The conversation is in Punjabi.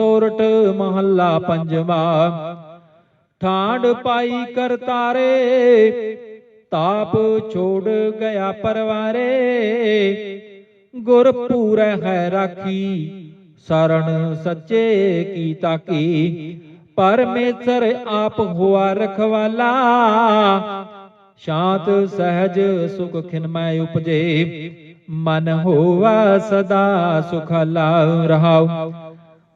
ਸੋਰਠ ਮਹੱਲਾ ਪੰਜਵਾ। ਠਾਂਡ ਪਾਈ ਕਰਤਾਰੇ ਤਾਪ ਛੋੜ ਗਿਆ ਪਰਵਾਰੇ। ਗੁਰ ਪੂਰੈ ਹੈ ਰਾਖੀ ਸਰਣ ਸੱਚੇ ਕੀ। ਤਾਕੀ ਪਰਮੇਸ਼ਰ ਆਪ ਹੁਆ ਰਖਵਾਲਾ, ਸ਼ਾਂਤ, ਸਹਿਜ, ਸੁਖ ਖਿਨਮੈ ਉਪਜੇ। ਮਨ ਹੋਵਾ ਸਦਾ ਸੁਖਾਲਾ ਰਹਾਉ।